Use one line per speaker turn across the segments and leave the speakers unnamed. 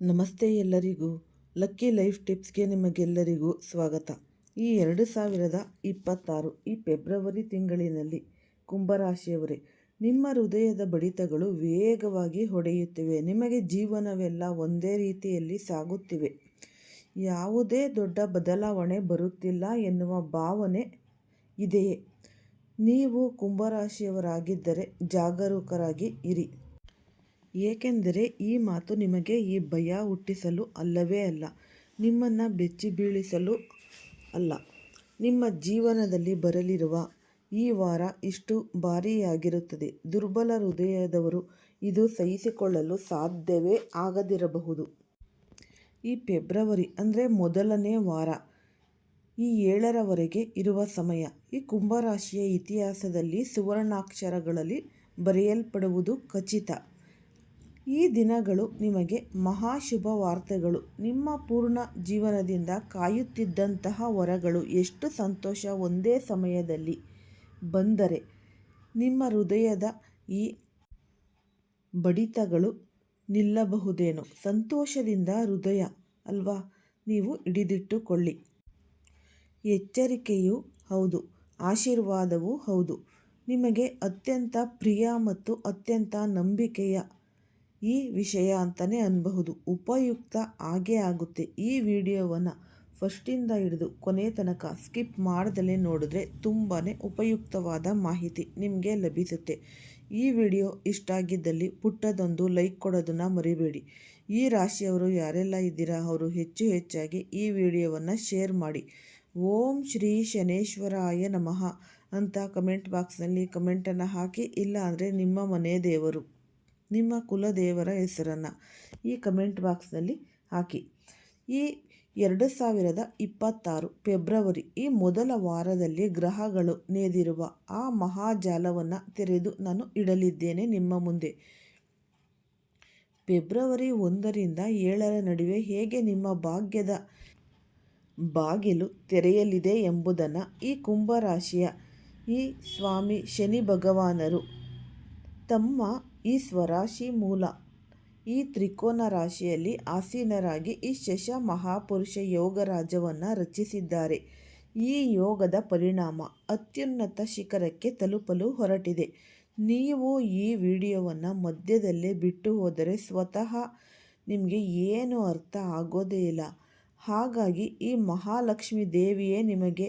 ನಮಸ್ತೆ ಎಲ್ಲರಿಗೂ. Lucky life ಟಿಪ್ಸ್ಗೆ ನಿಮಗೆಲ್ಲರಿಗೂ ಸ್ವಾಗತ. ಈ ಎರಡು ಸಾವಿರದ ಇಪ್ಪತ್ತಾರು, ಈ ಫೆಬ್ರವರಿ ತಿಂಗಳಿನಲ್ಲಿ ಕುಂಭರಾಶಿಯವರೇ, ನಿಮ್ಮ ಹೃದಯದ ಬಡಿತಗಳು ವೇಗವಾಗಿ ಹೊಡೆಯುತ್ತಿವೆ. ನಿಮಗೆ ಜೀವನವೆಲ್ಲ ಒಂದೇ ರೀತಿಯಲ್ಲಿ ಸಾಗುತ್ತಿವೆ. ಯಾವುದೇ ದೊಡ್ಡ ಬದಲಾವಣೆ ಬರುತ್ತಿಲ್ಲ ಎನ್ನುವ ಭಾವನೆ ಇದೆಯೇ? ನೀವು ಕುಂಭರಾಶಿಯವರಾಗಿದ್ದರೆ ಜಾಗರೂಕರಾಗಿ ಇರಿ. ಏಕೆಂದರೆ ಈ ಮಾತು ನಿಮಗೆ ಈ ಭಯ ಹುಟ್ಟಿಸಲು ಅಲ್ಲವೇ ಅಲ್ಲ. ನಿಮ್ಮನ್ನು ಬೆಚ್ಚಿ ಬೀಳಿಸಲು ಅಲ್ಲ. ನಿಮ್ಮ ಜೀವನದಲ್ಲಿ ಬರಲಿರುವ ಈ ವಾರ ಇಷ್ಟು ಭಾರಿಯಾಗಿರುತ್ತದೆ. ದುರ್ಬಲ ಹೃದಯದವರು ಇದು ಸಹಿಸಿಕೊಳ್ಳಲು ಸಾಧ್ಯವೇ ಆಗದಿರಬಹುದು. ಈ ಫೆಬ್ರವರಿ ಅಂದರೆ ಮೊದಲನೇ ವಾರ. ಈ ಏಳರವರೆಗೆ ಇರುವ ಸಮಯ. ಈ ಕುಂಭರಾಶಿಯ ಇತಿಹಾಸದಲ್ಲಿ ಸುವರ್ಣಾಕ್ಷರಗಳಲ್ಲಿ ಬರೆಯಲ್ಪಡುವುದು ಖಚಿತ. ಈ ದಿನಗಳು ನಿಮಗೆ ಮಹಾ ಶುಭ ವಾರ್ತೆಗಳು. ನಿಮ್ಮ ಪೂರ್ಣ ಜೀವನದಿಂದ ಕಾಯುತ್ತಿದ್ದಂತಹ ವರಗಳು ಎಷ್ಟು ಸಂತೋಷ ಒಂದೇ ಸಮಯದಲ್ಲಿ ಬಂದರೆ ನಿಮ್ಮ ಹೃದಯದ ಈ ಬಡಿತಗಳು ನಿಲ್ಲಬಹುದೇನೋ. ಸಂತೋಷದಿಂದ ಹೃದಯ ಅಲ್ವಾ? ನೀವು ಹಿಡಿದಿಟ್ಟುಕೊಳ್ಳಿ. ಎಚ್ಚರಿಕೆಯೂ ಹೌದು, ಆಶೀರ್ವಾದವೂ ಹೌದು. ನಿಮಗೆ ಅತ್ಯಂತ ಪ್ರಿಯ ಮತ್ತು ಅತ್ಯಂತ ನಂಬಿಕೆಯ ಈ ವಿಷಯ ಅಂತಲೇ ಅನ್ಬಹುದು. ಉಪಯುಕ್ತ ಆಗೇ ಆಗುತ್ತೆ. ಈ ವಿಡಿಯೋವನ್ನು ಫಸ್ಟಿಂದ ಹಿಡಿದು ಕೊನೆ ತನಕ ಸ್ಕಿಪ್ ಮಾಡ್ದಲೇ ನೋಡಿದ್ರೆ ತುಂಬಾ ಉಪಯುಕ್ತವಾದ ಮಾಹಿತಿ ನಿಮಗೆ ಲಭಿಸುತ್ತೆ. ಈ ವಿಡಿಯೋ ಇಷ್ಟ ಆಗಿದ್ದಲ್ಲಿ ಪುಟ್ಟದೊಂದು ಲೈಕ್ ಕೊಡೋದನ್ನು ಮರಿಬೇಡಿ. ಈ ರಾಶಿಯವರು ಯಾರೆಲ್ಲ ಇದ್ದೀರಾ ಅವರು ಹೆಚ್ಚು ಹೆಚ್ಚಾಗಿ ಈ ವಿಡಿಯೋವನ್ನು ಶೇರ್ ಮಾಡಿ. ಓಂ ಶ್ರೀ ಶನೇಶ್ವರಾಯ ನಮಃ ಅಂತ ಕಮೆಂಟ್ ಬಾಕ್ಸ್ನಲ್ಲಿ ಕಮೆಂಟನ್ನು ಹಾಕಿ, ಇಲ್ಲ ಅಂದರೆ ನಿಮ್ಮ ಮನೆ ದೇವರು. ನಿಮ್ಮ ಕುಲದೇವರ ಹೆಸರನ್ನು ಈ ಕಮೆಂಟ್ ಬಾಕ್ಸ್ನಲ್ಲಿ ಹಾಕಿ. ಈ ಎರಡು ಸಾವಿರದ ಇಪ್ಪತ್ತಾರು ಫೆಬ್ರವರಿ, ಈ ಮೊದಲ ವಾರದಲ್ಲಿ ಗ್ರಹಗಳು ನೇದಿರುವ ಆ ಮಹಾಜಾಲವನ್ನು ತೆರೆದು ನಾನು ಇಡಲಿದ್ದೇನೆ ನಿಮ್ಮ ಮುಂದೆ. ಫೆಬ್ರವರಿ ಒಂದರಿಂದ ಏಳರ ನಡುವೆ ಹೇಗೆ ನಿಮ್ಮ ಭಾಗ್ಯದ ಬಾಗಿಲು ತೆರೆಯಲಿದೆ ಎಂಬುದನ್ನು ಈ ಕುಂಭರಾಶಿಯ ಈ ಸ್ವಾಮಿ ಶನಿ ಭಗವಾನರು ತಮ್ಮ ಈ ಸ್ವರಾಶಿ ಮೂಲ. ಈ ತ್ರಿಕೋನ ರಾಶಿಯಲ್ಲಿ ಆಸೀನರಾಗಿ ಈ ಶಶ ಮಹಾಪುರುಷ ಯೋಗ ರಾಜವನ್ನು ರಚಿಸಿದ್ದಾರೆ. ಈ ಯೋಗದ ಪರಿಣಾಮ ಅತ್ಯುನ್ನತ ಶಿಖರಕ್ಕೆ ತಲುಪಲು ಹೊರಟಿದೆ. ನೀವು ಈ ವಿಡಿಯೋವನ್ನು ಮಧ್ಯದಲ್ಲೇ ಬಿಟ್ಟು ಹೋದರೆ ಸ್ವತಃ ನಿಮಗೆ ಏನು ಅರ್ಥ ಆಗೋದೇ ಇಲ್ಲ. ಹಾಗಾಗಿ ಈ ಮಹಾಲಕ್ಷ್ಮಿ ದೇವಿಯೇ ನಿಮಗೆ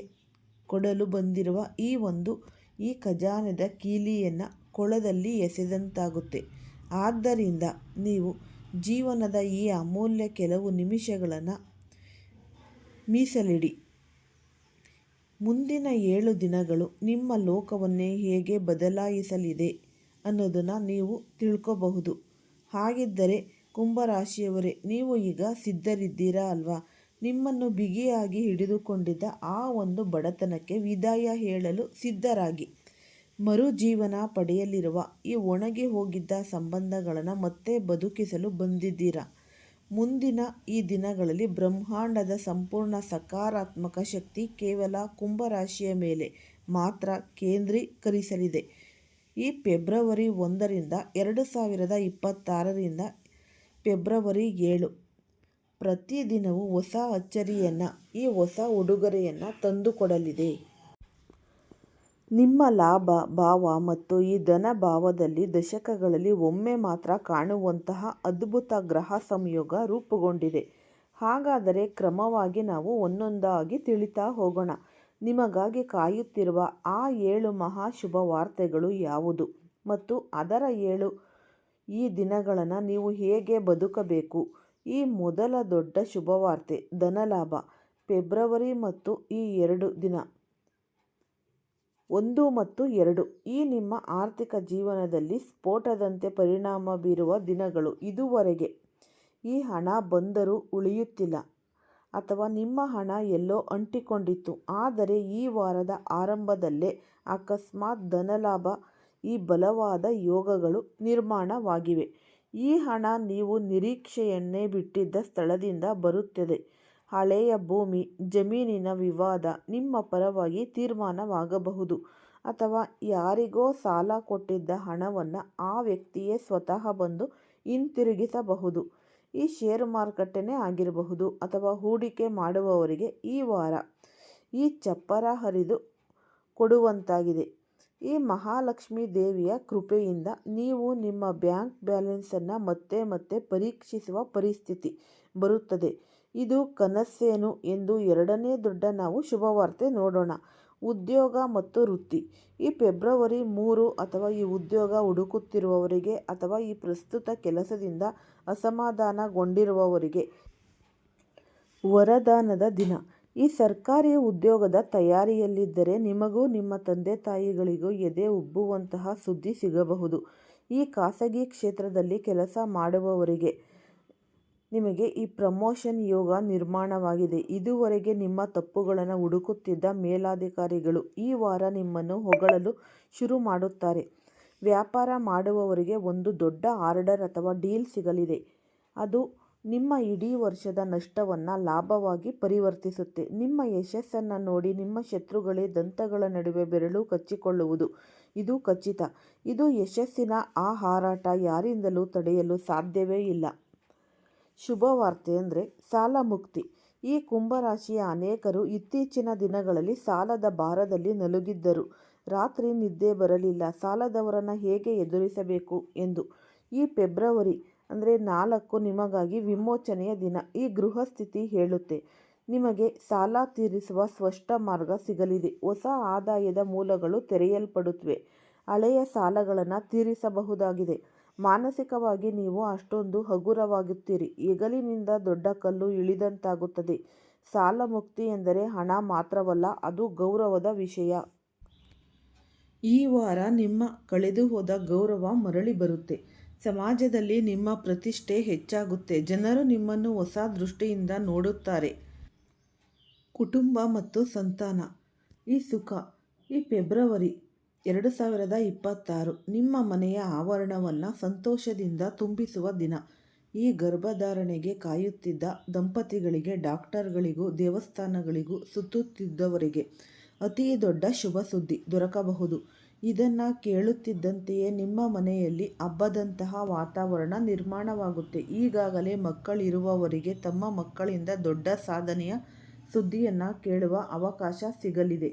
ಕೊಡಲು ಬಂದಿರುವ ಈ ಒಂದು ಈ ಖಜಾನದ ಕೀಲಿಯನ್ನು ಕೊಳದಲ್ಲಿ ಎಸೆದಂತಾಗುತ್ತೆ. ಆದ್ದರಿಂದ ನೀವು ಜೀವನದ ಈ ಅಮೂಲ್ಯ ಕೆಲವು ನಿಮಿಷಗಳನ್ನು ಮೀಸಲಿಡಿ. ಮುಂದಿನ ಏಳು ದಿನಗಳು ನಿಮ್ಮ ಲೋಕವನ್ನೇ ಹೇಗೆ ಬದಲಾಯಿಸಲಿದೆ ಅನ್ನೋದನ್ನು ನೀವು ತಿಳ್ಕೋಬಹುದು. ಹಾಗಿದ್ದರೆ ಕುಂಭರಾಶಿಯವರೇ, ನೀವು ಈಗ ಸಿದ್ಧರಿದ್ದೀರಾ ಅಲ್ವಾ? ನಿಮ್ಮನ್ನು ಬಿಗಿಯಾಗಿ ಹಿಡಿದುಕೊಂಡಿದ್ದ ಆ ಒಂದು ಬಡತನಕ್ಕೆ ವಿದಾಯ ಹೇಳಲು ಸಿದ್ಧರಾಗಿ. ಮರುಜೀವನ ಪಡೆಯಲಿರುವ ಈ ಒಣಗಿ ಹೋಗಿದ್ದ ಸಂಬಂಧಗಳನ್ನು ಮತ್ತೆ ಬದುಕಿಸಲು ಬಂದಿದ್ದೀರಾ? ಮುಂದಿನ ಈ ದಿನಗಳಲ್ಲಿ ಬ್ರಹ್ಮಾಂಡದ ಸಂಪೂರ್ಣ ಸಕಾರಾತ್ಮಕ ಶಕ್ತಿ ಕೇವಲ ಕುಂಭರಾಶಿಯ ಮೇಲೆ ಮಾತ್ರ ಕೇಂದ್ರೀಕರಿಸಲಿದೆ. ಈ ಫೆಬ್ರವರಿ ಒಂದರಿಂದ ಎರಡು ಸಾವಿರದ ಇಪ್ಪತ್ತಾರರಿಂದ ಫೆಬ್ರವರಿ ಏಳು. ಪ್ರತಿದಿನವೂ ಹೊಸ ಅಚ್ಚರಿಯನ್ನು, ಈ ಹೊಸ ಉಡುಗೊರೆಯನ್ನು ತಂದುಕೊಡಲಿದೆ. ನಿಮ್ಮ ಲಾಭ, ಭಾವ ಮತ್ತು ಈ ಧನ ಭಾವದಲ್ಲಿ ದಶಕಗಳಲ್ಲಿ ಒಮ್ಮೆ ಮಾತ್ರ ಕಾಣುವಂತಹ ಅದ್ಭುತ ಗ್ರಹ ಸಂಯೋಗ ರೂಪುಗೊಂಡಿದೆ. ಹಾಗಾದರೆ ಕ್ರಮವಾಗಿ ನಾವು ಒಂದೊಂದಾಗಿ ತಿಳಿತಾ ಹೋಗೋಣ. ನಿಮಗಾಗಿ ಕಾಯುತ್ತಿರುವ ಆ ಏಳು ಮಹಾ ಶುಭ ವಾರ್ತೆಗಳು ಯಾವುದು ಮತ್ತು ಅದರ ಏಳು ಈ ದಿನಗಳನ್ನು ನೀವು ಹೇಗೆ ಬದುಕಬೇಕು? ಈ ಮೊದಲ ದೊಡ್ಡ ಶುಭವಾರ್ತೆ ಧನಲಾಭ ಫೆಬ್ರವರಿ ಮತ್ತು ಈ ಎರಡು ದಿನ ಒಂದು ಮತ್ತು ಎರಡು. ಈ ನಿಮ್ಮ ಆರ್ಥಿಕ ಜೀವನದಲ್ಲಿ ಸ್ಫೋಟದಂತೆ ಪರಿಣಾಮ ಬೀರುವ ದಿನಗಳು ಇದುವರೆಗೆ. ಈ ಹಣ ಬಂದರೂ ಉಳಿಯುತ್ತಿಲ್ಲ ಅಥವಾ ನಿಮ್ಮ ಹಣ ಎಲ್ಲೋ ಅಂಟಿಕೊಂಡಿತ್ತು. ಆದರೆ ಈ ವಾರದ ಆರಂಭದಲ್ಲೇ ಅಕಸ್ಮಾತ್ ಧನಲಾಭ, ಈ ಬಲವಾದ ಯೋಗಗಳು ನಿರ್ಮಾಣವಾಗಿವೆ. ಈ ಹಣ ನೀವು ನಿರೀಕ್ಷೆಯನ್ನೇ ಬಿಟ್ಟಿದ್ದ ಸ್ಥಳದಿಂದ ಬರುತ್ತದೆ. ಹಳೆಯ ಭೂಮಿ, ಜಮೀನಿನ ವಿವಾದ ನಿಮ್ಮ ಪರವಾಗಿ ತೀರ್ಮಾನವಾಗಬಹುದು. ಅಥವಾ ಯಾರಿಗೋ ಸಾಲ ಕೊಟ್ಟಿದ್ದ ಹಣವನ್ನು ಆ ವ್ಯಕ್ತಿಯೇ ಸ್ವತಃ ಬಂದು ಹಿಂತಿರುಗಿಸಬಹುದು. ಈ ಷೇರು ಮಾರುಕಟ್ಟೆನೇ ಆಗಿರಬಹುದು ಅಥವಾ ಹೂಡಿಕೆ ಮಾಡುವವರಿಗೆ ಈ ವಾರ ಈ ಚಪ್ಪರ ಹರಿದು ಕೊಡುವಂತಾಗಿದೆ. ಈ ಮಹಾಲಕ್ಷ್ಮೀ ದೇವಿಯ ಕೃಪೆಯಿಂದ ನೀವು ನಿಮ್ಮ ಬ್ಯಾಂಕ್ ಬ್ಯಾಲೆನ್ಸನ್ನು ಮತ್ತೆ ಮತ್ತೆ ಪರೀಕ್ಷಿಸುವ ಪರಿಸ್ಥಿತಿ ಬರುತ್ತದೆ. ಇದು ಕನಸೇನು ಎಂದು ಎರಡನೇ ದೊಡ್ಡ ನಾವು ಶುಭವಾರ್ತೆ ನೋಡೋಣ. ಉದ್ಯೋಗ ಮತ್ತು ವೃತ್ತಿ. ಈ ಫೆಬ್ರವರಿ ಮೂರು ಅಥವಾ ಈ ಉದ್ಯೋಗ ಹುಡುಕುತ್ತಿರುವವರಿಗೆ ಅಥವಾ ಈ ಪ್ರಸ್ತುತ ಕೆಲಸದಿಂದ ಅಸಮಾಧಾನಗೊಂಡಿರುವವರಿಗೆ ವರದಾನದ ದಿನ. ಈ ಸರ್ಕಾರಿ ಉದ್ಯೋಗದ ತಯಾರಿಯಲ್ಲಿದ್ದರೆ ನಿಮಗೂ ನಿಮ್ಮ ತಂದೆ ತಾಯಿಗಳಿಗೂ ಎದೆ ಉಬ್ಬುವಂತಹ ಸುದ್ದಿ ಸಿಗಬಹುದು. ಈ ಖಾಸಗಿ ಕ್ಷೇತ್ರದಲ್ಲಿ ಕೆಲಸ ಮಾಡುವವರಿಗೆ ನಿಮಗೆ ಈ ಪ್ರಮೋಷನ್ ಯೋಗ ನಿರ್ಮಾಣವಾಗಿದೆ. ಇದುವರೆಗೆ ನಿಮ್ಮ ತಪ್ಪುಗಳನ್ನು ಹುಡುಕುತ್ತಿದ್ದ ಮೇಲಾಧಿಕಾರಿಗಳು ಈ ವಾರ ನಿಮ್ಮನ್ನು ಹೊಗಳಲು ಶುರು ಮಾಡುತ್ತಾರೆ. ವ್ಯಾಪಾರ ಮಾಡುವವರಿಗೆ ಒಂದು ದೊಡ್ಡ ಆರ್ಡರ್ ಅಥವಾ ಡೀಲ್ ಸಿಗಲಿದೆ. ಅದು ನಿಮ್ಮ ಇಡೀ ವರ್ಷದ ನಷ್ಟವನ್ನು ಲಾಭವಾಗಿ ಪರಿವರ್ತಿಸುತ್ತೆ. ನಿಮ್ಮ ಯಶಸ್ಸನ್ನು ನೋಡಿ ನಿಮ್ಮ ಶತ್ರುಗಳೇ ದಂತಗಳ ನಡುವೆ ಬೆರಳು ಕಚ್ಚಿಕೊಳ್ಳುವುದು. ಇದು ಖಚಿತ. ಇದು ಯಶಸ್ಸಿನ ಆ ಹಾರಾಟ ಯಾರಿಂದಲೂ ತಡೆಯಲು ಸಾಧ್ಯವೇ ಇಲ್ಲ. ಶುಭವಾರ್ತೆ ಅಂದರೆ ಸಾಲ ಮುಕ್ತಿ. ಈ ಕುಂಭರಾಶಿಯ ಅನೇಕರು ಇತ್ತೀಚಿನ ದಿನಗಳಲ್ಲಿ ಸಾಲದ ಭಾರದಲ್ಲಿ ನಲುಗಿದ್ದರು. ರಾತ್ರಿ ನಿದ್ದೆ ಬರಲಿಲ್ಲ. ಸಾಲದವರನ್ನು ಹೇಗೆ ಎದುರಿಸಬೇಕು ಎಂದು. ಈ ಫೆಬ್ರವರಿ ಅಂದರೆ ನಾಲ್ಕು ನಿಮಗಾಗಿ ವಿಮೋಚನೆಯ ದಿನ. ಈ ಗೃಹಸ್ಥಿತಿ ಹೇಳುತ್ತೆ. ನಿಮಗೆ ಸಾಲ ತೀರಿಸುವ ಸ್ಪಷ್ಟ ಮಾರ್ಗ ಸಿಗಲಿದೆ. ಹೊಸ ಆದಾಯದ ಮೂಲಗಳು ತೆರೆಯಲ್ಪಡುತ್ತವೆ. ಹಳೆಯ ಸಾಲಗಳನ್ನು ತೀರಿಸಬಹುದಾಗಿದೆ. ಮಾನಸಿಕವಾಗಿ ನೀವು ಅಷ್ಟೊಂದು ಹಗುರವಾಗುತ್ತೀರಿ. ಹೆಗಲಿನಿಂದ ದೊಡ್ಡ ಕಲ್ಲು ಇಳಿದಂತಾಗುತ್ತದೆ. ಸಾಲ ಮುಕ್ತಿ ಎಂದರೆ ಹಣ ಮಾತ್ರವಲ್ಲ, ಅದು ಗೌರವದ ವಿಷಯ. ಈ ವಾರ ನಿಮ್ಮ ಕಳೆದು ಹೋದ ಗೌರವ ಮರಳಿ ಬರುತ್ತೆ. ಸಮಾಜದಲ್ಲಿ ನಿಮ್ಮ ಪ್ರತಿಷ್ಠೆ ಹೆಚ್ಚಾಗುತ್ತೆ. ಜನರು ನಿಮ್ಮನ್ನು ಹೊಸ ದೃಷ್ಟಿಯಿಂದ ನೋಡುತ್ತಾರೆ. ಕುಟುಂಬ ಮತ್ತು ಸಂತಾನ. ಈ ಸುಖ. ಈ ಫೆಬ್ರವರಿ ಎರಡು ಸಾವಿರದ ಇಪ್ಪತ್ತಾರು ನಿಮ್ಮ ಮನೆಯ ಆವರಣವನ್ನು ಸಂತೋಷದಿಂದ ತುಂಬಿಸುವ ದಿನ. ಈ ಗರ್ಭಧಾರಣೆಗೆ ಕಾಯುತ್ತಿದ್ದ ದಂಪತಿಗಳಿಗೆ, ಡಾಕ್ಟರ್ಗಳಿಗೂ, ದೇವಸ್ಥಾನಗಳಿಗೂ ಸುತ್ತುತ್ತಿದ್ದವರಿಗೆ ಅತಿ ದೊಡ್ಡ ಶುಭ ಸುದ್ದಿ ದೊರಕಬಹುದು. ಇದನ್ನು ಕೇಳುತ್ತಿದ್ದಂತೆಯೇ ನಿಮ್ಮ ಮನೆಯಲ್ಲಿ ಹಬ್ಬದಂತಹ ವಾತಾವರಣ ನಿರ್ಮಾಣವಾಗುತ್ತೆ. ಈಗಾಗಲೇ ಮಕ್ಕಳಿರುವವರಿಗೆ ತಮ್ಮ ಮಕ್ಕಳಿಂದ ದೊಡ್ಡ ಸಾಧನೆಯ ಸುದ್ದಿಯನ್ನು ಕೇಳುವ ಅವಕಾಶ ಸಿಗಲಿದೆ.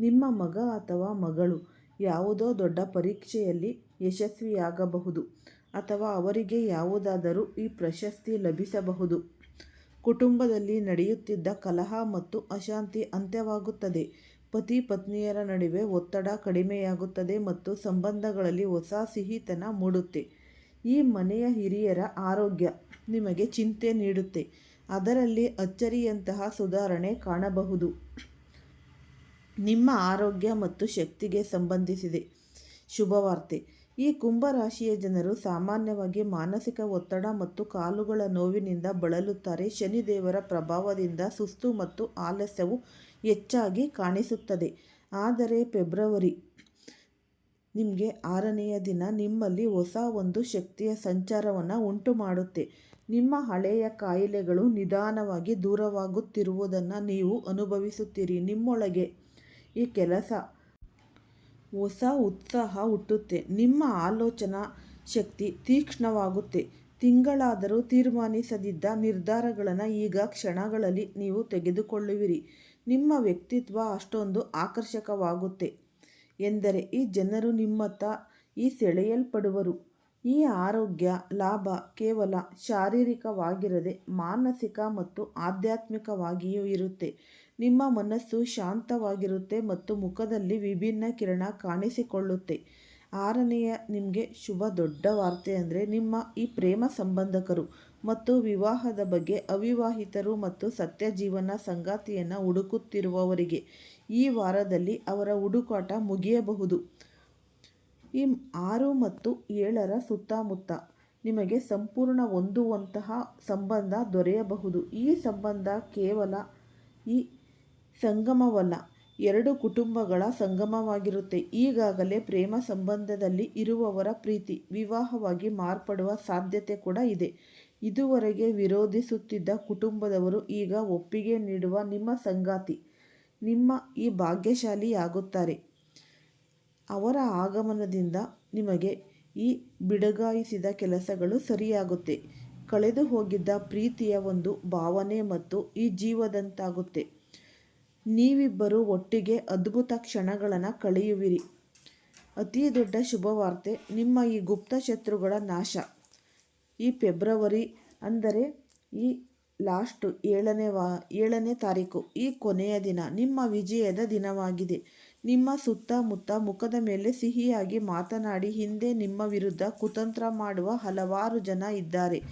ನಿಮ್ಮ ಮಗ ಅಥವಾ ಮಗಳು ಯಾವುದೋ ದೊಡ್ಡ ಪರೀಕ್ಷೆಯಲ್ಲಿ ಯಶಸ್ವಿಯಾಗಬಹುದು ಅಥವಾ ಅವರಿಗೆ ಯಾವುದಾದರೂ ಈ ಪ್ರಶಸ್ತಿ ಲಭಿಸಬಹುದು. ಕುಟುಂಬದಲ್ಲಿ ನಡೆಯುತ್ತಿದ್ದ ಕಲಹ ಮತ್ತು ಅಶಾಂತಿ ಅಂತ್ಯವಾಗುತ್ತದೆ. ಪತಿ ಪತ್ನಿಯರ ನಡುವೆ ಒತ್ತಡ ಕಡಿಮೆಯಾಗುತ್ತದೆ ಮತ್ತು ಸಂಬಂಧಗಳಲ್ಲಿ ಹೊಸ ಸಿಹಿತನ ಮೂಡುತ್ತೆ. ಈ ಮನೆಯ ಹಿರಿಯರ ಆರೋಗ್ಯ ನಿಮಗೆ ಚಿಂತೆ ನೀಡುತ್ತೆ. ಅದರಲ್ಲಿ ಅಚ್ಚರಿಯಂತಹ ಸುಧಾರಣೆ ಕಾಣಬಹುದು. ನಿಮ್ಮ ಆರೋಗ್ಯ ಮತ್ತು ಶಕ್ತಿಗೆ ಸಂಬಂಧಿಸಿದೆ. ಶುಭವಾರ್ತೆ ಈ ಕುಂಭರಾಶಿಯ ಜನರು ಸಾಮಾನ್ಯವಾಗಿ ಮಾನಸಿಕ ಒತ್ತಡ ಮತ್ತು ಕಾಲುಗಳ ನೋವಿನಿಂದ ಬಳಲುತ್ತಾರೆ. ಶನಿದೇವರ ಪ್ರಭಾವದಿಂದ ಸುಸ್ತು ಮತ್ತು ಆಲಸ್ಯವು ಹೆಚ್ಚಾಗಿ ಕಾಣಿಸುತ್ತದೆ. ಆದರೆ ಫೆಬ್ರವರಿ ನಿಮಗೆ ಆರನೆಯ ದಿನ ನಿಮ್ಮಲ್ಲಿ ಹೊಸ ಒಂದು ಶಕ್ತಿಯ ಸಂಚಾರವನ್ನು ಉಂಟು ಮಾಡುತ್ತೆ ನಿಮ್ಮ ಹಳೆಯ ಕಾಯಿಲೆಗಳು ನಿಧಾನವಾಗಿ ದೂರವಾಗುತ್ತಿರುವುದನ್ನು ನೀವು ಅನುಭವಿಸುತ್ತೀರಿ. ನಿಮ್ಮೊಳಗೆ ಈ ಕೆಲಸ ಹೊಸ ಉತ್ಸಾಹ ಹುಟ್ಟುತ್ತೆ. ನಿಮ್ಮ ಆಲೋಚನಾ ಶಕ್ತಿ ತೀಕ್ಷ್ಣವಾಗುತ್ತೆ. ತಿಂಗಳಾದರೂ ತೀರ್ಮಾನಿಸದಿದ್ದ ನಿರ್ಧಾರಗಳನ್ನು ಈಗ ಕ್ಷಣಗಳಲ್ಲಿ ನೀವು ತೆಗೆದುಕೊಳ್ಳುವಿರಿ. ನಿಮ್ಮ ವ್ಯಕ್ತಿತ್ವ ಅಷ್ಟೊಂದು ಆಕರ್ಷಕವಾಗುತ್ತೆ. ಎಂದರೆ ಈ ಜನರು ನಿಮ್ಮತ್ತ ಈ ಸೆಳೆಯಲ್ಪಡುವರು. ಈ ಆರೋಗ್ಯ, ಲಾಭ ಕೇವಲ ಶಾರೀರಿಕವಾಗಿರದೆ ಮಾನಸಿಕ ಮತ್ತು ಆಧ್ಯಾತ್ಮಿಕವಾಗಿಯೂ ಇರುತ್ತೆ. ನಿಮ್ಮ ಮನಸ್ಸು ಶಾಂತವಾಗಿರುತ್ತೆ ಮತ್ತು ಮುಖದಲ್ಲಿ ವಿಭಿನ್ನ ಕಿರಣ ಕಾಣಿಸಿಕೊಳ್ಳುತ್ತೆ. ಆರನೆಯ ನಿಮಗೆ ಶುಭ ದೊಡ್ಡ ವಾರ್ತೆ ಅಂದರೆ ನಿಮ್ಮ ಈ ಪ್ರೇಮ ಸಂಬಂಧಕರು ಮತ್ತು ವಿವಾಹದ ಬಗ್ಗೆ ಅವಿವಾಹಿತರು ಮತ್ತು ಸತ್ಯ ಜೀವನ ಸಂಗಾತಿಯನ್ನು ಹುಡುಕುತ್ತಿರುವವರಿಗೆ ಈ ವಾರದಲ್ಲಿ ಅವರ ಹುಡುಕಾಟ ಮುಗಿಯಬಹುದು. ಈ ಆರು ಮತ್ತು ಏಳರ ಸುತ್ತಮುತ್ತ ನಿಮಗೆ ಸಂಪೂರ್ಣ ಹೊಂದುವಂತಹ ಸಂಬಂಧ ದೊರೆಯಬಹುದು. ಈ ಸಂಬಂಧ ಕೇವಲ ಈ ಸಂಗಮವಲ್ಲ, ಎರಡು ಕುಟುಂಬಗಳ ಸಂಗಮವಾಗಿರುತ್ತೆ. ಈಗಾಗಲೇ ಪ್ರೇಮ ಸಂಬಂಧದಲ್ಲಿ ಇರುವವರ ಪ್ರೀತಿ ವಿವಾಹವಾಗಿ ಮಾರ್ಪಡುವ ಸಾಧ್ಯತೆ ಕೂಡ ಇದೆ. ಇದುವರೆಗೆ ವಿರೋಧಿಸುತ್ತಿದ್ದ ಕುಟುಂಬದವರು ಈಗ ಒಪ್ಪಿಗೆ ನೀಡುವ ನಿಮ್ಮ ಸಂಗಾತಿ, ನಿಮ್ಮ ಈ ಭಾಗ್ಯಶಾಲಿಯಾಗುತ್ತಾರೆ. ಅವರ ಆಗಮನದಿಂದ ನಿಮಗೆ ಈ ಬಿಡಗಾಯಿಸಿದ ಕೆಲಸಗಳು ಸರಿಯಾಗುತ್ತೆ. ಕಳೆದು ಹೋಗಿದ್ದ ಪ್ರೀತಿಯ ಒಂದು ಭಾವನೆ ಮತ್ತು ಈ ಜೀವದಂತಾಗುತ್ತೆ. ನೀವಿಬ್ಬರು ಒಟ್ಟಿಗೆ ಅದ್ಭುತ ಕ್ಷಣಗಳನ್ನು ಕಳೆಯುವಿರಿ. ಅತಿ ದೊಡ್ಡ ಶುಭವಾರ್ತೆ, ನಿಮ್ಮ ಈ ಗುಪ್ತ ಶತ್ರುಗಳ ನಾಶ. ಈ ಫೆಬ್ರವರಿ ಅಂದರೆ ಈ ಲಾಸ್ಟು ಏಳನೇ ವಾ, ಏಳನೇ ತಾರೀಕು, ಈ ಕೊನೆಯ ದಿನ, ನಿಮ್ಮ ವಿಜಯದ ದಿನವಾಗಿದೆ. ನಿಮ್ಮ ಸುತ್ತಮುತ್ತ ಮುಖದ ಮೇಲೆ ಸಿಹಿಯಾಗಿ ಮಾತನಾಡಿ, ಹಿಂದೆ ನಿಮ್ಮ ವಿರುದ್ಧ ಕುತಂತ್ರ ಮಾಡುವ ಹಲವಾರು ಜನ ಇದ್ದಾರೆ.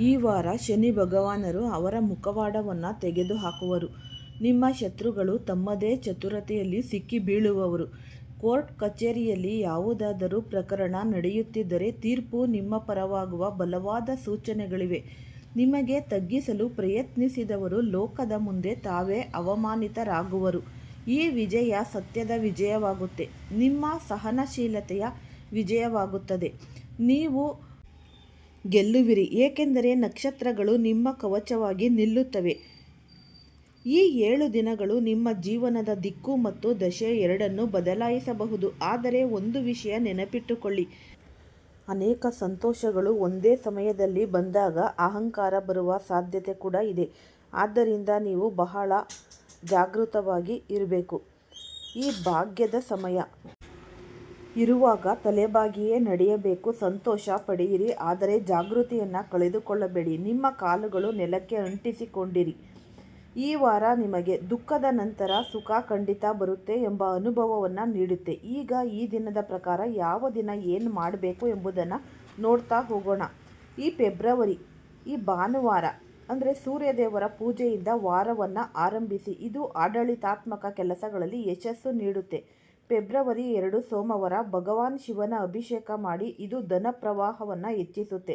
ಈ ವಾರ ಶನಿ ಭಗವಾನರು ಅವರ ಮುಖವಾಡವನ್ನು ತೆಗೆದುಹಾಕುವರು. ನಿಮ್ಮ ಶತ್ರುಗಳು ತಮ್ಮದೇ ಚತುರತೆಯಲ್ಲಿ ಸಿಕ್ಕಿ ಬೀಳುವವರು. ಕೋರ್ಟ್ ಕಚೇರಿಯಲ್ಲಿ ಯಾವುದಾದರೂ ಪ್ರಕರಣ ನಡೆಯುತ್ತಿದ್ದರೆ ತೀರ್ಪು ನಿಮ್ಮ ಪರವಾಗುವ ಬಲವಾದ ಸೂಚನೆಗಳಿವೆ. ನಿಮಗೆ ತಗ್ಗಿಸಲು ಪ್ರಯತ್ನಿಸಿದವರು ಲೋಕದ ಮುಂದೆ ತಾವೇ ಅವಮಾನಿತರಾಗುವರು. ಈ ವಿಜಯ ಸತ್ಯದ ವಿಜಯವಾಗುತ್ತೆ. ನಿಮ್ಮ ಸಹನಶೀಲತೆಯ ವಿಜಯವಾಗುತ್ತದೆ. ನೀವು ಗೆಲ್ಲುವಿರಿ, ಏಕೆಂದರೆ ನಕ್ಷತ್ರಗಳು ನಿಮ್ಮ ಕವಚವಾಗಿ ನಿಲ್ಲುತ್ತವೆ. ಈ ಏಳು ದಿನಗಳು ನಿಮ್ಮ ಜೀವನದ ದಿಕ್ಕು ಮತ್ತು ದಶೆ ಎರಡನ್ನು ಬದಲಾಯಿಸಬಹುದು. ಆದರೆ ಒಂದು ವಿಷಯ ನೆನಪಿಟ್ಟುಕೊಳ್ಳಿ. ಅನೇಕ ಸಂತೋಷಗಳು ಒಂದೇ ಸಮಯದಲ್ಲಿ ಬಂದಾಗ ಅಹಂಕಾರ ಬರುವ ಸಾಧ್ಯತೆ ಕೂಡ ಇದೆ. ಆದ್ದರಿಂದ ನೀವು ಬಹಳ ಜಾಗೃತವಾಗಿ ಇರಬೇಕು. ಈ ಭಾಗ್ಯದ ಸಮಯ. ಇರುವಾಗ ತಲೆಬಾಗಿಯೇ ನಡೆಯಬೇಕು. ಸಂತೋಷ ಪಡೆಯಿರಿ. ಆದರೆ ಜಾಗೃತಿಯನ್ನು ಕಳೆದುಕೊಳ್ಳಬೇಡಿ. ನಿಮ್ಮ ಕಾಲುಗಳು ನೆಲಕ್ಕೆ ಅಂಟಿಸಿಕೊಂಡಿರಿ. ಈ ವಾರ ನಿಮಗೆ ದುಃಖದ ನಂತರ ಸುಖ ಖಂಡಿತ ಬರುತ್ತೆ ಎಂಬ ಅನುಭವವನ್ನು ನೀಡುತ್ತೆ. ಈಗ ಈ ದಿನದ ಪ್ರಕಾರ ಯಾವ ದಿನ ಏನು ಮಾಡಬೇಕು ಎಂಬುದನ್ನು ನೋಡ್ತಾ ಹೋಗೋಣ. ಈ ಫೆಬ್ರವರಿ, ಈ ಭಾನುವಾರ ಅಂದರೆ ಸೂರ್ಯದೇವರ ಪೂಜೆಯಿಂದ ವಾರವನ್ನು ಆರಂಭಿಸಿ, ಇದು ಆಡಳಿತಾತ್ಮಕ ಕೆಲಸಗಳಲ್ಲಿ ಯಶಸ್ಸು ನೀಡುತ್ತೆ. ಫೆಬ್ರವರಿ ಎರಡು, ಸೋಮವಾರ ಭಗವಾನ್ ಶಿವನ ಅಭಿಷೇಕ ಮಾಡಿ ಇದು ಧನ ಪ್ರವಾಹವನ್ನು ಹೆಚ್ಚಿಸುತ್ತೆ.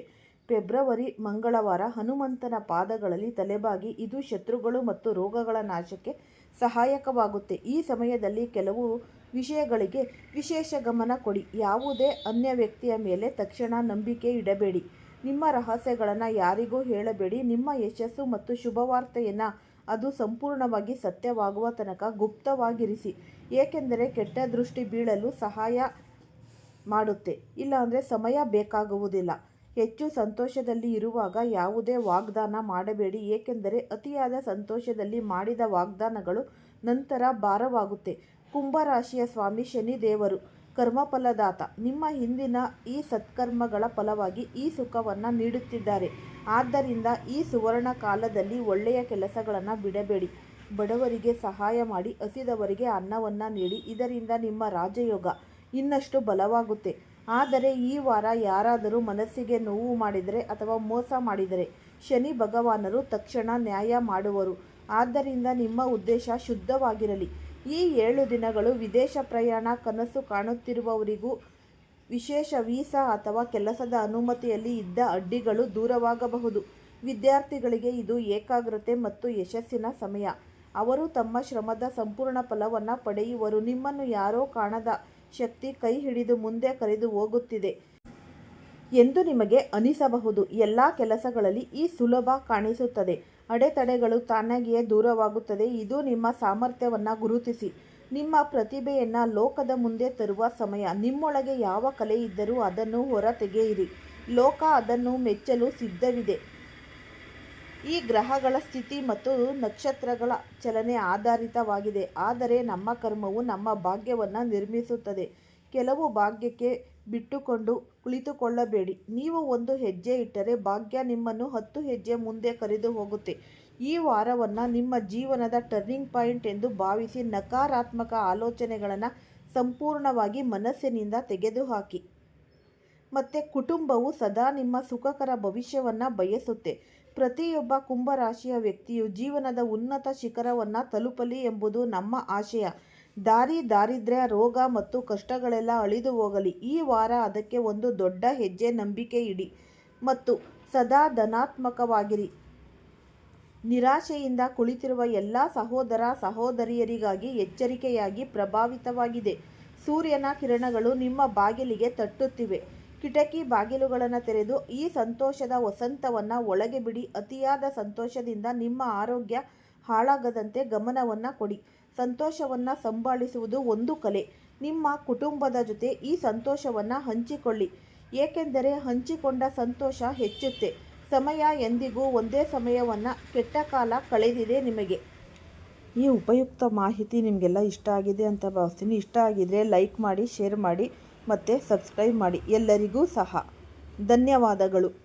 ಫೆಬ್ರವರಿ, ಮಂಗಳವಾರ ಹನುಮಂತನ ಪಾದಗಳಲ್ಲಿ ತಲೆಬಾಗಿ, ಇದು ಶತ್ರುಗಳು ಮತ್ತು ರೋಗಗಳ ನಾಶಕ್ಕೆ ಸಹಾಯಕವಾಗುತ್ತೆ. ಈ ಸಮಯದಲ್ಲಿ ಕೆಲವು ವಿಷಯಗಳಿಗೆ ವಿಶೇಷ ಗಮನ ಕೊಡಿ. ಯಾವುದೇ ಅನ್ಯ ವ್ಯಕ್ತಿಯ ಮೇಲೆ ತಕ್ಷಣ ನಂಬಿಕೆ ಇಡಬೇಡಿ. ನಿಮ್ಮ ರಹಸ್ಯಗಳನ್ನು ಯಾರಿಗೂ ಹೇಳಬೇಡಿ. ನಿಮ್ಮ ಯಶಸ್ಸು ಮತ್ತು ಶುಭವಾರ್ತೆಯನ್ನು ಅದು ಸಂಪೂರ್ಣವಾಗಿ ಸತ್ಯವಾಗುವ ತನಕ ಗುಪ್ತವಾಗಿರಿಸಿ. ಏಕೆಂದರೆ ಕೆಟ್ಟ ದೃಷ್ಟಿ ಬೀಳಲು ಸಹಾಯ ಮಾಡುತ್ತೆ. ಇಲ್ಲಾಂದರೆ ಸಮಯ ಬೇಕಾಗುವುದಿಲ್ಲ. ಹೆಚ್ಚು ಸಂತೋಷದಲ್ಲಿ ಇರುವಾಗ ಯಾವುದೇ ವಾಗ್ದಾನ ಮಾಡಬೇಡಿ. ಏಕೆಂದರೆ ಅತಿಯಾದ ಸಂತೋಷದಲ್ಲಿ ಮಾಡಿದ ವಾಗ್ದಾನಗಳು ನಂತರ ಭಾರವಾಗುತ್ತೆ. ಕುಂಭರಾಶಿಯ ಸ್ವಾಮಿ ಶನಿ ದೇವರು ಕರ್ಮಫಲದಾತ. ನಿಮ್ಮ ಹಿಂದಿನ ಈ ಸತ್ಕರ್ಮಗಳ ಫಲವಾಗಿ ಈ ಸುಖವನ್ನು ನೀಡುತ್ತಿದ್ದಾರೆ. ಆದ್ದರಿಂದ ಈ ಸುವರ್ಣ ಕಾಲದಲ್ಲಿ ಒಳ್ಳೆಯ ಕೆಲಸಗಳನ್ನು ಬಿಡಬೇಡಿ. ಬಡವರಿಗೆ ಸಹಾಯ ಮಾಡಿ, ಹಸಿದವರಿಗೆ ಅನ್ನವನ್ನು ನೀಡಿ, ಇದರಿಂದ ನಿಮ್ಮ ರಾಜಯೋಗ ಇನ್ನಷ್ಟು ಬಲವಾಗುತ್ತೆ. ಆದರೆ ಈ ವಾರ ಯಾರಾದರೂ ಮನಸ್ಸಿಗೆ ನೋವು ಮಾಡಿದರೆ ಅಥವಾ ಮೋಸ ಮಾಡಿದರೆ, ಶನಿ ಭಗವಾನರು ತಕ್ಷಣ ನ್ಯಾಯ ಮಾಡುವರು. ಆದ್ದರಿಂದ ನಿಮ್ಮ ಉದ್ದೇಶ ಶುದ್ಧವಾಗಿರಲಿ. ಈ ಏಳು ದಿನಗಳು ವಿದೇಶ ಪ್ರಯಾಣ ಕನಸು ಕಾಣುತ್ತಿರುವವರಿಗೂ ವಿಶೇಷ ವೀಸಾ ಅಥವಾ ಕೆಲಸದ ಅನುಮತಿಯಲ್ಲಿ ಇದ್ದ ಅಡ್ಡಿಗಳು ದೂರವಾಗಬಹುದು. ವಿದ್ಯಾರ್ಥಿಗಳಿಗೆ ಇದು ಏಕಾಗ್ರತೆ ಮತ್ತು ಯಶಸ್ಸಿನ ಸಮಯ. ಅವರು ತಮ್ಮ ಶ್ರಮದ ಸಂಪೂರ್ಣ ಫಲವನ್ನು ಪಡೆಯುವರು. ನಿಮ್ಮನ್ನು ಯಾರೋ ಕಾಣದ ಶಕ್ತಿ ಕೈ ಹಿಡಿದು ಮುಂದೆ ಕರೆದು ಹೋಗುತ್ತಿದೆ ಎಂದು ನಿಮಗೆ ಅನಿಸಬಹುದು. ಎಲ್ಲ ಕೆಲಸಗಳಲ್ಲಿ ಈ ಸುಲಭ ಕಾಣಿಸುತ್ತದೆ. ಅಡೆತಡೆಗಳು ತಾನಾಗಿಯೇ ದೂರವಾಗುತ್ತದೆ. ಇದು ನಿಮ್ಮ ಸಾಮರ್ಥ್ಯವನ್ನು ಗುರುತಿಸಿ. ನಿಮ್ಮ ಪ್ರತಿಭೆಯನ್ನು ಲೋಕದ ಮುಂದೆ ತರುವ ಸಮಯ. ನಿಮ್ಮೊಳಗೆ ಯಾವ ಕಲೆ ಇದ್ದರೂ ಅದನ್ನು ಹೊರತೆಗೆಯಿರಿ. ಲೋಕ ಅದನ್ನು ಮೆಚ್ಚಲು ಸಿದ್ಧವಿದೆ. ಈ ಗ್ರಹಗಳ ಸ್ಥಿತಿ ಮತ್ತು ನಕ್ಷತ್ರಗಳ ಚಲನೆ ಆಧಾರಿತವಾಗಿದೆ. ಆದರೆ ನಮ್ಮ ಕರ್ಮವು ನಮ್ಮ ಭಾಗ್ಯವನ್ನು ನಿರ್ಮಿಸುತ್ತದೆ. ಕೆಲವು ಭಾಗ್ಯಕ್ಕೆ ಬಿಟ್ಟುಕೊಂಡು ಕುಳಿತುಕೊಳ್ಳಬೇಡಿ. ನೀವು ಒಂದು ಹೆಜ್ಜೆ ಇಟ್ಟರೆ ಭಾಗ್ಯ ನಿಮ್ಮನ್ನು ಹತ್ತು ಹೆಜ್ಜೆ ಮುಂದೆ ಕರೆದು ಹೋಗುತ್ತೆ. ಈ ವಾರವನ್ನು ನಿಮ್ಮ ಜೀವನದ ಟರ್ನಿಂಗ್ ಪಾಯಿಂಟ್ ಎಂದು ಭಾವಿಸಿ ನಕಾರಾತ್ಮಕ ಆಲೋಚನೆಗಳನ್ನು ಸಂಪೂರ್ಣವಾಗಿ ಮನಸ್ಸಿನಿಂದ ತೆಗೆದುಹಾಕಿ. ಮತ್ತು ಕುಟುಂಬವು ಸದಾ ನಿಮ್ಮ ಸುಖಕರ ಭವಿಷ್ಯವನ್ನು ಬಯಸುತ್ತೆ. ಪ್ರತಿಯೊಬ್ಬ ಕುಂಭರಾಶಿಯ ವ್ಯಕ್ತಿಯು ಜೀವನದ ಉನ್ನತ ಶಿಖರವನ್ನು ತಲುಪಲಿ ಎಂಬುದು ನಮ್ಮ ಆಶಯ. ದಾರಿ, ದಾರಿದ್ರ್ಯ, ರೋಗ ಮತ್ತು ಕಷ್ಟಗಳೆಲ್ಲ ಅಳಿದು ಹೋಗಲಿ. ಈ ವಾರ ಅದಕ್ಕೆ ಒಂದು ದೊಡ್ಡ ಹೆಜ್ಜೆ ನಂಬಿಕೆ ಇಡಿ ಮತ್ತು ಸದಾ ಧನಾತ್ಮಕವಾಗಿರಿ. ನಿರಾಶೆಯಿಂದ ಕುಳಿತಿರುವ ಎಲ್ಲ ಸಹೋದರ, ಸಹೋದರಿಯರಿಗಾಗಿ ಎಚ್ಚರಿಕೆಯಾಗಿ ಪ್ರಭಾವಿತವಾಗಿದೆ. ಸೂರ್ಯನ ಕಿರಣಗಳು ನಿಮ್ಮ ಬಾಗಿಲಿಗೆ ತಟ್ಟುತ್ತಿವೆ. ಕಿಟಕಿ ಬಾಗಿಲುಗಳನ್ನು ತೆರೆದು ಈ ಸಂತೋಷದ ವಸಂತವನ್ನು ಒಳಗೆ ಬಿಡಿ. ಅತಿಯಾದ ಸಂತೋಷದಿಂದ ನಿಮ್ಮ ಆರೋಗ್ಯ ಹಾಳಾಗದಂತೆ ಗಮನವನ್ನು ಕೊಡಿ. ಸಂತೋಷವನ್ನು ಸಂಭಾಳಿಸುವುದು ಒಂದು ಕಲೆ. ನಿಮ್ಮ ಕುಟುಂಬದ ಜೊತೆ ಈ ಸಂತೋಷವನ್ನು ಹಂಚಿಕೊಳ್ಳಿ. ಏಕೆಂದರೆ ಹಂಚಿಕೊಂಡ ಸಂತೋಷ ಹೆಚ್ಚುತ್ತೆ.
ಸಮಯ ಎಂದಿಗೂ ಒಂದೇ ಸಮಯವನ್ನು ಕೆಟ್ಟ ಕಾಲ ಕಳೆದಿದೆ ನಿಮಗೆ.
ಈ ಉಪಯುಕ್ತ ಮಾಹಿತಿ ನಿಮಗೆಲ್ಲ ಇಷ್ಟ ಆಗಿದೆ ಅಂತ ಭಾವಿಸ್ತೀನಿ. ಇಷ್ಟ ಆಗಿದ್ರೆ ಲೈಕ್ ಮಾಡಿ, ಶೇರ್ ಮಾಡಿ ಮತ್ತು ಸಬ್ಸ್ಕ್ರೈಬ್ ಮಾಡಿ. ಎಲ್ಲರಿಗೂ ಸಹ. ಧನ್ಯವಾದಗಳು.